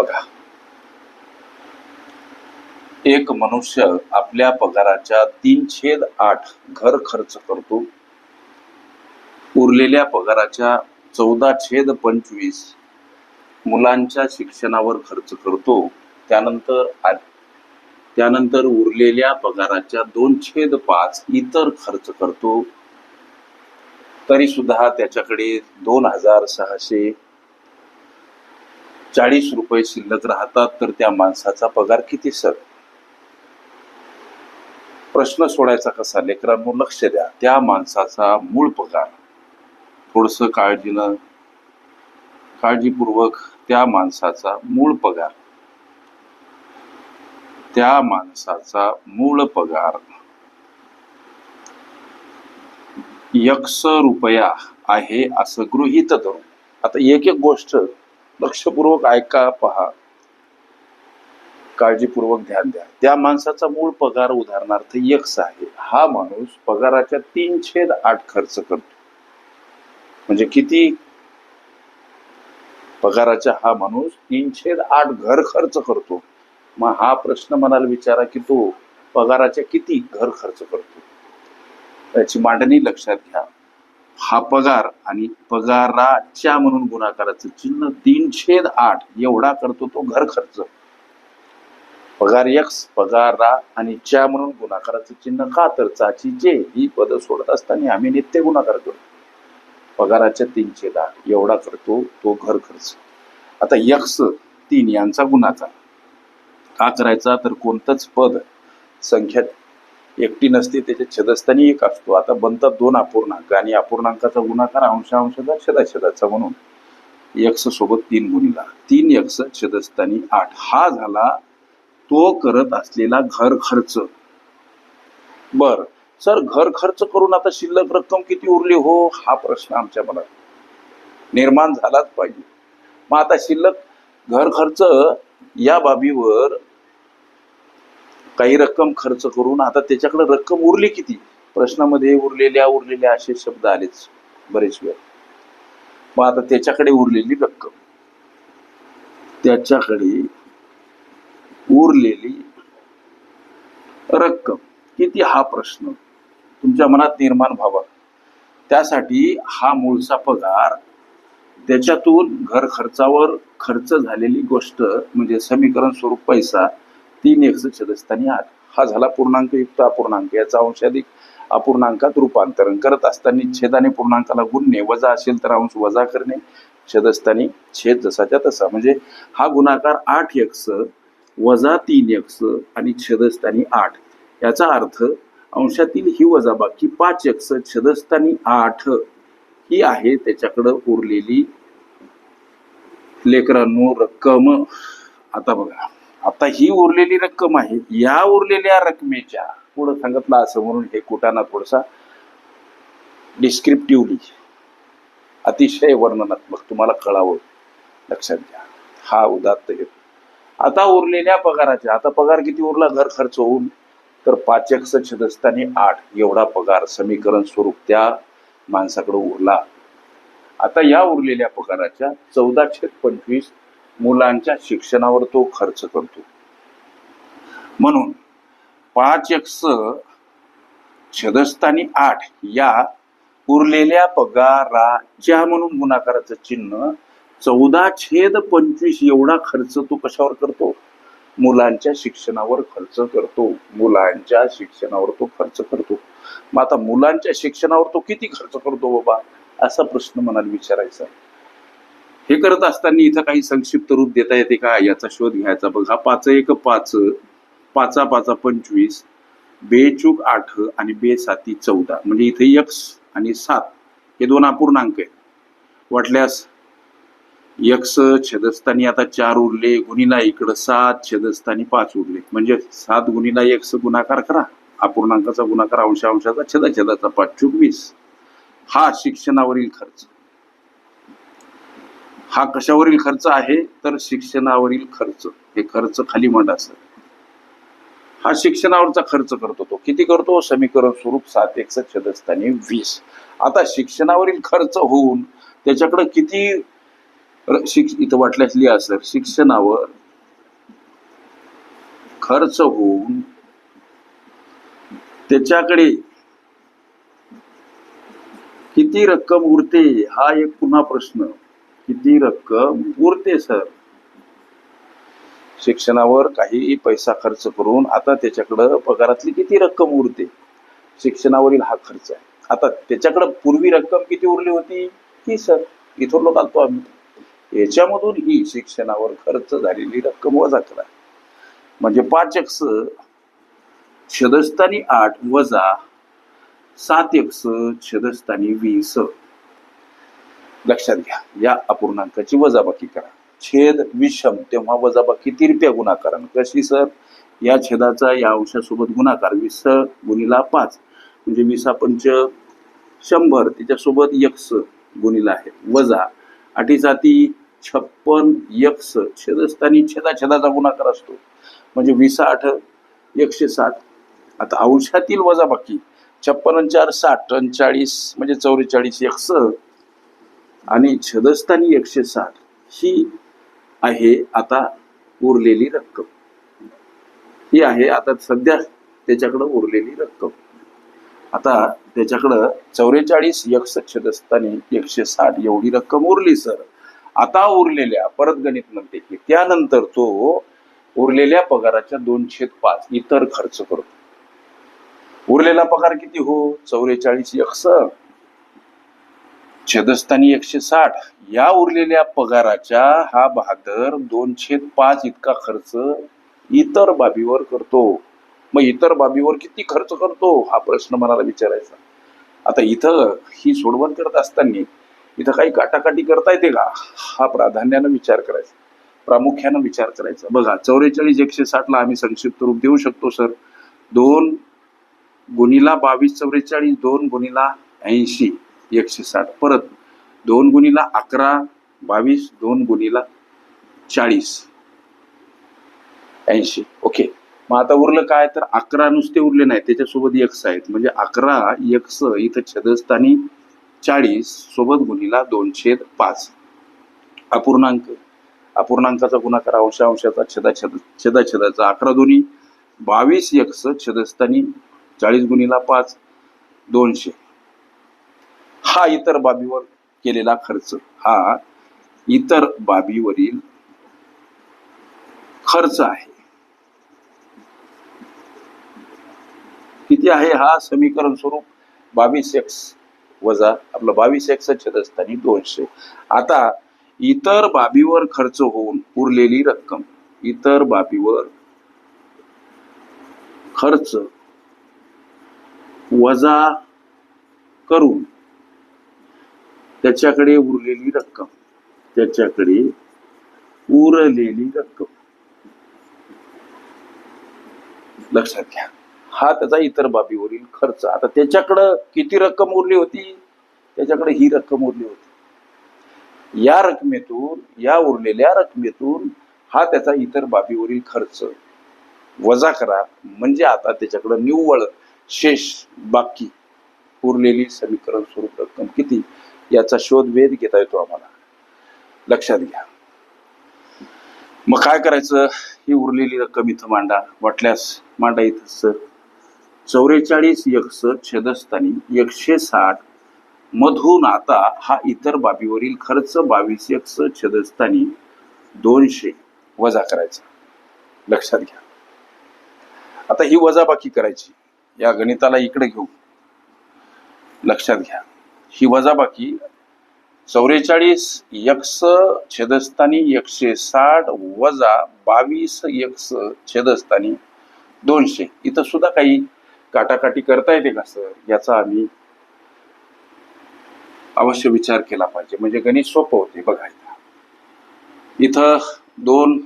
बघा. एक मनुष्य आपल्या पगाराच्या तीन छेद आठ घर खर्च करतो. उरलेल्या पगाराच्या चौदा छेद पंचवीस मुलांच्या शिक्षणावर खर्च करतो. त्यानंतर त्यानंतर उरलेल्या पगाराच्या दोन छेद पाच इतर खर्च करतो. तरी सुद्धा त्याच्याकडे दोन हजार सहाशे चाळीस रुपये शिल्लक राहतात तर त्या माणसाचा पगार किती सर? प्रश्न सोडायचा कसा? लेकरांनो लक्ष द्या. त्या माणसाचा मूळ पगार. थोडस काळजीनं काळजीपूर्वक त्या माणसाचा मूळ पगार. त्या माणसाचा मूळ पगार यक्ष रुपया आहे असं गृहीत धरू आता एक एक गोष्ट लक्षपूर्वक ऐका पहा. काळजीपूर्वक ध्यान द्या. त्या माणसाचा मूळ पगार उदाहरणार्थ यक्स आहे. हा माणूस पगाराच्या तीन छेद आठ खर्च करतो. म्हणजे किती? पगाराचा हा माणूस तीन छेद आठ घर खर्च करतो. मग हा प्रश्न मनाला विचारा की तो पगाराच्या किती घर खर्च करतो? त्याची मांडणी लक्षात घ्या. हा पगार आणि पगाराच्या म्हणून गुणाकाराचं चिन्ह तीन छेद आठ एवढा करतो तो घर खर्च. पगार यक्स पगारा आणि च्या म्हणून गुणाकाराचं चिन्ह का तर चाची जे ही पद सोडत असताना आम्ही नित्य गुणाकार करतो. पगाराच्या तीन छेद आठ एवढा करतो तो घर खर्च. आता यक्स तीन यांचा गुणाकार. का करायचा? तर कोणतंच पद संख्या एकटी नसते त्याच्या छेदस्थानी एक असतो. आता बनतात दोन अपूर्णांक आणि अपूर्णांकाचा गुणाकार अंशांशाचा छेदाछेदाचा म्हणून. यक्ष सोबत तीन गुणिला. तीन यक्ष छेदस्थानी आठ. हा झाला तो करत असलेला घर खर्च. बर. सर घर खर्च करून आता शिल्लक रक्कम किती उरली हो? हा प्रश्न आमच्या मनात निर्माण झालाच पाहिजे. मग आता शिल्लक घर खर्च या बाबीवर काही रक्कम खर्च करून आता त्याच्याकडे रक्कम उरली किती? प्रश्नामध्ये उरलेल्या उरलेल्या असे शब्द आलेच बरेच वेळ. मग आता त्याच्याकडे उरलेली रक्कम. त्याच्याकडे उरलेली रक्कम. किती हा प्रश्न? तुमच्या मनात निर्माण व्हावा. त्यासाठी हा मूळचा पगार त्याच्यातून घर खर्चावर खर्च झालेली गोष्ट म्हणजे समीकरण स्वरूप पैसा तीन एकशे छदस्थानी आठ हा झाला पूर्णांक युक्त अपूर्णांक. याचा अंशाधिक अपूर्णांकात रूपांतरण करत असताना छेदाने पूर्णांकाला गुणणे वजा असेल तर अंश वजा करणे छेदस्थानी छेद जसाच्या तसा. म्हणजे हा गुणाकार आठ यक्ष वजा तीन यक्ष आणि छेदस्थानी आठ. याचा अर्थ अंशातील ही वजाबाकी पाच यक्ष छेदस्थानी आठ ही आहे. त्याच्याकडं उरलेली लेकरांनो रक्कम. आता बघा. आता ही उरलेली रक्कम आहे या उरलेल्या रकमेच्या पुढं सांगितलं असं म्हणून हे कुटाणा थोडासा डिस्क्रिप्टिव्हली अतिशय वर्णनात्मक तुम्हाला कळावं लक्षात घ्या. हा उदात्त हेतू आता उरलेल्या पगाराच्या आता पगार किती उरला? घर खर्च होऊन. तर पाच एक छदस्थानी आठ एवढा पगार समीकरण स्वरूप त्या माणसाकडे उरला. आता या उरलेल्या पगाराच्या चौदाशे पंचवीस मुलांच्या शिक्षणावर तो खर्च करतो. म्हणून पाच एक्स छदस्थानी आठ या उरलेल्या पगाराच्या म्हणून गुणाकाराचं चिन्ह चौदा छेद पंचवीस एवढा खर्च तो कशावर करतो? मुलांच्या शिक्षणावर खर्च करतो. मुलांच्या शिक्षणावर तो खर्च करतो. मग आता मुलांच्या शिक्षणावर तो किती खर्च करतो बाबा? असा प्रश्न मनाला विचारायचा आहे. हे करत असताना इथं काही संक्षिप्त रूप देता येते का? याचा शोध घ्यायचा. बघा पाच एक पाच पाचा पाचा पंचवीस बेचूक आठ आणि बे साती चौदा. म्हणजे इथे यक्स आणि सात हे दोन अपूर्णांक आहेत. वाटल्यास यक्स छेदस्थानी आता चार उरले गुणीला इकडं सात छेदस्थानी पाच उरले. म्हणजे सात गुणीला यक्स गुणाकार करा. अपूर्णांकाचा गुणाकार अंशांशाचा छेदा छेदाचा पाच चूक वीस हा शिक्षणावरील खर्च. हा कशावरील खर्च आहे? तर शिक्षणावरील खर्च. हे खर्च खाली मांडायचं असत हा शिक्षणावरचा खर्च करतो तो. किती करतो? समीकरण स्वरूप सात एक छदस्थानी वीस. आता शिक्षणावरील खर्च होऊन त्याच्याकडे किती शिक्ष इथं वाटल्यास लिहा सर. शिक्षणावर खर्च होऊन त्याच्याकडे किती रक्कम उरते? हा एक पुन्हा प्रश्न. किती रक्कम? उरते सर. शिक्षणावर काही पैसा खर्च करून आता त्याच्याकडं पगारातली किती रक्कम उरते? शिक्षणावरील हा खर्च आहे. आता त्याच्याकडं पूर्वी रक्कम किती उरली होती? ही सर. इथून लोक आलतो आम्ही. याच्यामधून ही शिक्षणावर खर्च झालेली रक्कम वजा करा. म्हणजे पाच एक्स छदस्थानी आठ वजा सात एक्स छदस्थानी वीस. लक्षात घ्या. या अपूर्णांकाची वजाबाकी करा. छेद विषम तेव्हा वजाबाकी तिरप्या गुणाकारण कशी सर? या छेदाचा या अंशासोबत गुणाकार. वीस गुणिला पाच. म्हणजे वीसा पंच शंभर. त्याच्यासोबत यक्स गुणिला आहे. वजा. अटी जाती छप्पन यक्स. छेदस्थानी छेदा छेदाचा गुणाकार असतो. म्हणजे वीस आठ एकशे साठ आता अंशातील वजाबाकी. छप्पन चार साठ आणि चाळीस. म्हणजे चौवेचाळीस यक्स. आणि छदस्थानी एकशे साठ ही आहे आता उरलेली रक्कम. ही आहे आता सध्या त्याच्याकडं उरलेली रक्कम. आता त्याच्याकडं चौवेचाळीस यक्ष छदस्थानी एकशे साठ एवढी रक्कम उरली सर. आता उरलेल्या परत गणित म्हणते की त्यानंतर तो उरलेल्या पगाराच्या दोनशे पाच इतर खर्च करतो. उरलेला पगार किती हो? चौवेचाळीस यक्ष छेदस्थानी एकशे साठ. या उरलेल्या पगाराच्या हा बहादर दोन छेद पाच इतका खर्च इतर बाबीवर करतो. मग इतर बाबीवर किती खर्च करतो? हा प्रश्न मनाला विचारायचा. आता इथं ही सोडवण करत असताना इथं काही काटाकाटी करता येते का? हा प्राधान्यानं विचार करायचा. प्रामुख्यानं विचार करायचा. बघा चौवेचाळीस एकशे साठला आम्ही संक्षिप्त रूप देऊ शकतो सर. दोन गुणिला बावीस चौवेचाळीस दोन गुणिला ऐंशी. एकशे साठ परत दोन गुणीला अकरा बावीस दोन गुणीला चाळीस. ऐंशी. ओके. मग आता उरलं काय? तर अकरा नुसते उरले नाही त्याच्यासोबत यक्स आहेत. म्हणजे अकरा यक्स इथं छदस्थानी चाळीस सोबत गुणीला दोन छेद पाच. अपूर्णांक. अपूर्णांकाचा गुणाकार अंशांशाचा अंशाचा छेदा छेद अकरा दोन्ही. बावीस यक्स छदस्थानी चाळीस गुणीला पाच. दोनशे. हा इतर बाबीवर केलेला खर्च. हा इतर बाबीवरील खर्च आहे. किती आहे? हा समीकरण स्वरूप बावीस एक्स वजा आपलं बावीस एक्स छेदस्थानी दोनशे. आता इतर बाबीवर खर्च होऊन उरलेली रक्कम इतर बाबीवर खर्च वजा करून त्याच्याकडे उरलेली रक्कम. त्याच्याकडे उरलेली रक्कम. लक्षात घ्या. हा त्याचा इतर बाबीवरील खर्च. आता त्याच्याकडं किती रक्कम उरली होती? त्याच्याकडे ही रक्कम उरली होती. या रकमेतून या उरलेल्या रकमेतून हा त्याचा इतर बाबीवरील खर्च. वजा करा. म्हणजे आता त्याच्याकडं निव्वळ शेष बाकी उरलेली समीकरण स्वरूप रक्कम किती? याचा शोध वेध घेता येतो आम्हाला. लक्षात घ्या. मग काय करायचं? ही उरलेली रक्कम इथं मांडा. वाटल्यास मांडा इथं सर. चौवेचाळीस यक्ष छेदस्थानी एकशे साठ मधून आता हा इतर बाबीवरील खर्च बावीस यक्ष छेदस्थानी दोनशे वजा करायचा. लक्षात घ्या. आता ही वजाबाकी करायची. या गणिताला इकडे घेऊ. लक्षात घ्या. ही वजाबाकी चौवेचाळीस यक्स छेदस्थानी एकशे साठ वजा बावीस यक्स छेदस्थानी दोनशे. इथं सुद्धा काही काटाकाटी करता येते का सर? याचा आम्ही अवश्य विचार केला पाहिजे. म्हणजे गणित सोपं होते बघायला. इथं दोन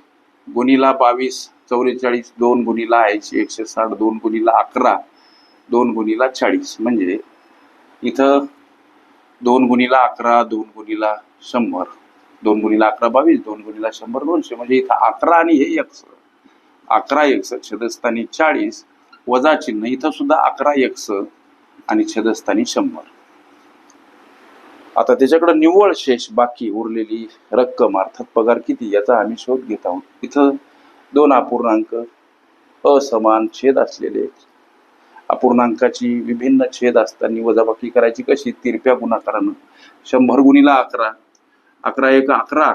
गुणीला बावीस चौवेचाळीस दोन गुणीला ऐंशी एकशे साठ दोन गुणीला अकरा दोन गुणीला चाळीस. म्हणजे इथं दोन गुणिला अकरा दोन गुणिला शंभर. दोन गुणिला अकरा बावीस दोन गुणिला शंभर दोनशे. म्हणजे इथं अकरा आणि हे एक्स. अकरा एक्स छदस्थानी चाळीस वजा चिन्ह इथं सुद्धा अकरा एक्स आणि छदस्थानी शंभर. आता त्याच्याकडे निव्वळ शेष बाकी उरलेली रक्कम अर्थात पगार किती याचा आम्ही शोध घेत आहोत. इथं दोन अपूर्णांक असमान छेद असलेले अपूर्णांकाची विभिन्न छेद असताना वजाबाकी करायची कशी? तिरप्या गुणाकारानं. शंभर गुणीला अकरा. अकरा एक अकरा.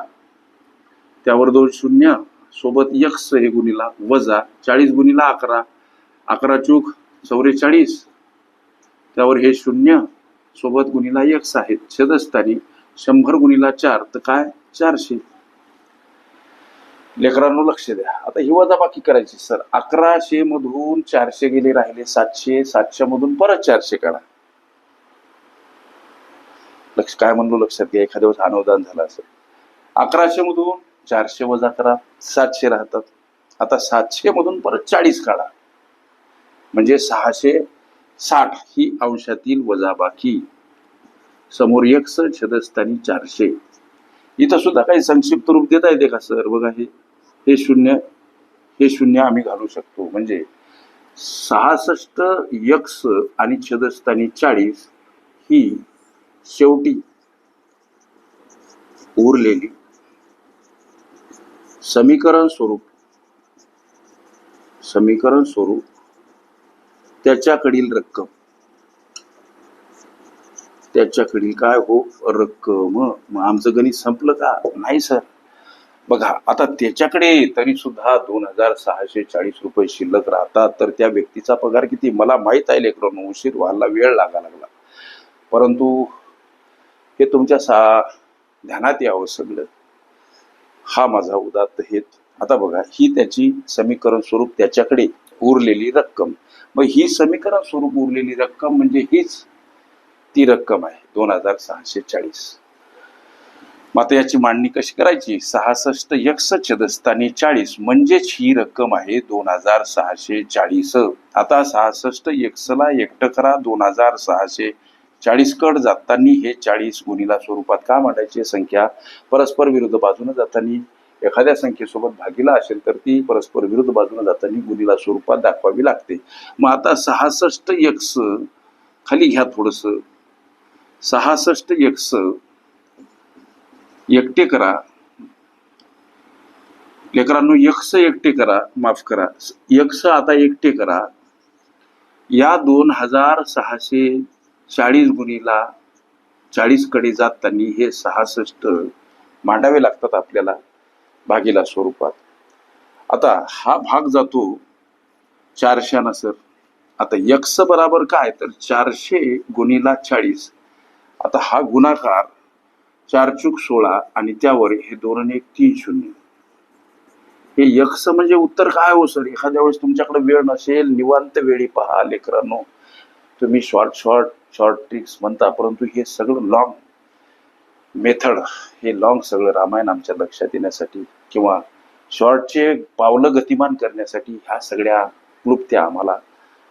त्यावर दोन शून्य. सोबत यक्स हे गुणीला वजा. चाळीस गुणीला अकरा. अकरा चूक चौवेचाळीस त्यावर हे शून्य. सोबत गुणीला यक्स आहेत. छेदस्थानी शंभर गुणीला चार. तर काय? चारशे. लेकरांनो लक्ष द्या. आता ही वजाबाकी करायची सर. अकराशे मधून चारशे गेले राहिले सातशे सातशे मधून परत चारशे काढा. लक्ष काय म्हणलो लक्षात घ्या एखाद्या वेळेस अनुदान झालं असेल. अकराशे मधून चारशे वजा करा सातशे राहतात. आता सातशे मधून परत चाळीस काढा. म्हणजे सहाशे साठ ही अंशातील वजाबाकी. समोर एक छदस्थानी चारशे. इथं सुद्धा काही संक्षिप्त रूप देता येते का सर? बघा हे हे शून्य हे शून्य आम्ही घालू शकतो. म्हणजे सहासष्ट यक्स आणि छदस्थानी चाळीस ही शेवटी उरलेली समीकरण स्वरूप समीकरण स्वरूप त्याच्याकडील रक्कम. त्याच्याकडील काय हो रक्कम? मग आमचं गणित संपलं का? नाही सर. बघा आता त्याच्याकडे तरी सुद्धा दोन हजार सहाशे चाळीस रुपये शिल्लक राहतात तर त्या व्यक्तीचा पगार किती? मला माहीत आहे लेकरांनो उशीर व्हायला वेळ लागा लागला. परंतु हे तुमच्या सा ध्यानात यावं सगळं. हा माझा उदात्त हेत. आता बघा ही त्याची समीकरण स्वरूप त्याच्याकडे उरलेली रक्कम. मग ही समीकरण स्वरूप उरलेली रक्कम म्हणजे हीच ती रक्कम आहे दोन हजार सहाशे चाळीस. मग याची मांडणी कशी करायची? सहासष्ट यक्ष छदस्थानी चाळीस म्हणजेच ही रक्कम आहे दोन हजार सहाशे चाळीस. आता सहासष्ट यक्षला एकटं करा दोन हजार सहाशे चाळीस कड जातानी हे चाळीस गुणीला स्वरूपात का मांडायची संख्या? परस्पर विरुद्ध बाजूने जातानी एखाद्या संख्येसोबत भागीला असेल तर ती परस्पर विरुद्ध बाजूने जातानी गुणीला स्वरूपात दाखवावी लागते. मग आता सहासष्ट यक्ष खाली घ्या थोडस. सहासष्ट यक्ष एकटे करा. लेकरांनो यक्ष एकटे करा माफ करा. यक्ष आता एकटे करा. या दोन हजार सहाशे चाळीस गुणीला चाळीसकडे जाताना हे सहासष्ट मांडावे लागतात आपल्याला भागीला स्वरूपात. आता हा भाग जातो चारशे सर. आता यक्ष बराबर काय? तर चारशे गुणीला चाळीस. आता हा गुणाकार चार चूक सोळा आणि त्यावर हे दोन एक तीन शून्य. हे यक्ष म्हणजे उत्तर काय हो सर? एखाद्या वेळेस तुमच्याकडे वेळ नसेल निवांत वेळी पहा लेकरांनो. तुम्ही शॉर्ट शॉर्ट शॉर्ट ट्रिक्स म्हणता परंतु हे सगळं लॉंग मेथड हे लॉंग सगळं रामायण आमच्या लक्षात येण्यासाठी किंवा शॉर्टचे पावलं गतिमान करण्यासाठी ह्या सगळ्या क्लुप्त्या आम्हाला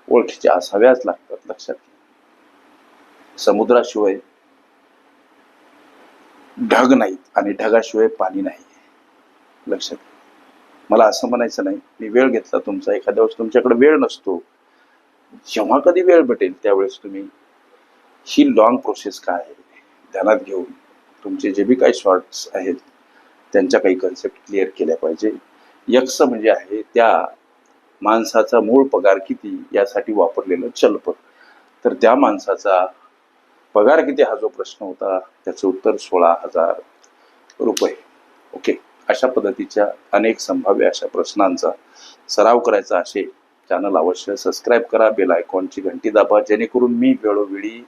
ओळखीच्या असाव्याच लागतात लक्षात समुद्राशिवाय ढग नाहीत आणि ढगाशिवाय पाणी नाही. लक्षात मला असं म्हणायचं नाही मी वेळ घेतला तुमचा एखाद्या वेळेस तुमच्याकडे वेळ नसतो. जेव्हा कधी वेळ भेटेल त्यावेळेस तुम्ही ही लॉंग प्रोसेस काय आहे ध्यानात घेऊन तुमचे जे बी काही शॉर्ट्स आहेत त्यांच्या काही कन्सेप्ट क्लिअर केल्या पाहिजे. यक्ष म्हणजे आहे त्या माणसाचा मूळ पगार किती यासाठी वापरलेलं चलपद तर त्या माणसाचा पगार किती हा जो प्रश्न होता त्याचं उत्तर सोळा हजार रुपये. ओके अशा पद्धतीच्या अनेक संभाव्य अशा प्रश्नांचा सराव करायचा असेल चॅनल अवश्य सबस्क्राईब करा बेल आयकॉनची घंटी दाबा जेणेकरून मी वेळोवेळी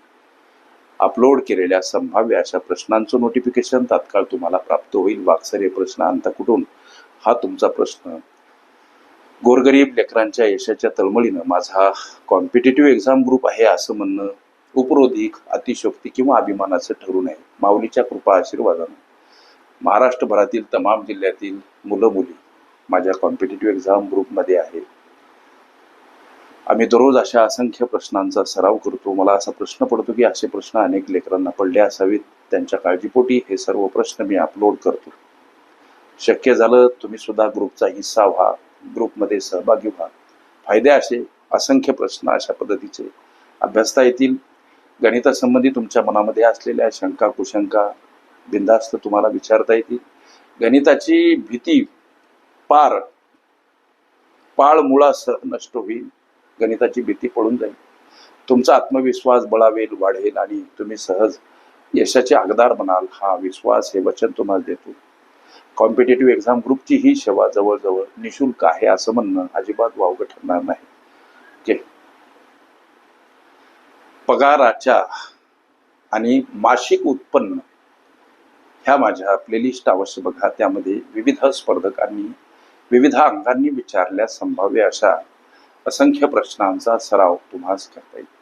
अपलोड केलेल्या संभाव्य अशा प्रश्नांचं नोटिफिकेशन तात्काळ तुम्हाला प्राप्त होईल. वाक्सर्य प्रश्न अंत कुठून हा तुमचा प्रश्न. गोरगरीब लेकरांच्या यशाच्या तळमळीनं माझा कॉम्पिटेटिव्ह एक्झाम ग्रुप आहे असं म्हणणं उपरोधिक अतिशोक्ती किंवा अभिमानाचं ठरू नये. माऊलीच्या कृपा आशीर्वादानं. महाराष्ट्रभरातील तमाम जिल्ह्यातील मुलं मुली माझ्या कॉम्पिटेटिव्ह एक्झाम ग्रुपमध्ये आहे आम्ही दररोज अशा असंख्य प्रश्नांचा सराव करतो. मला असा प्रश्न पडतो की असे प्रश्न अनेक लेकरांना पडले असावेत. त्यांच्या काळजीपोटी हे सर्व प्रश्न मी अपलोड करतो. शक्य झालं तुम्ही सुद्धा ग्रुपचा हिस्सा व्हा ग्रुपमध्ये सहभागी व्हा. फायदे असे असंख्य प्रश्न अशा पद्धतीचे अभ्यासता येतील. गणितासंबंधी तुमच्या मनामध्ये असलेल्या शंका कुशंका बिंदास्त तुम्हाला विचारता येतील. गणिताची भीती पार पाळ मुळास नष्ट होईल. गणिताची भीती पडून जाईल. तुमचा आत्मविश्वास बळावेल वाढेल आणि तुम्ही सहज यशाचे हकदार बनाल. हा विश्वास हे वचन तुम्हाला देतो. कॉम्पिटेटिव्ह एक्झाम ग्रुपची ही सेवा जवळजवळ निशुल्क आहे असं म्हणणं अजिबात वावगं ठरणार नाही ओके पगाराच्या आणि मासिक उत्पन्न ह्या माझ्या प्लेलिस्ट अवश्य बघा. त्यामध्ये विविध स्पर्धकांनी विविध अंगांनी विचारल्या संभाव्य अशा असंख्य प्रश्नांचा सराव तुम्हाला करता येईल.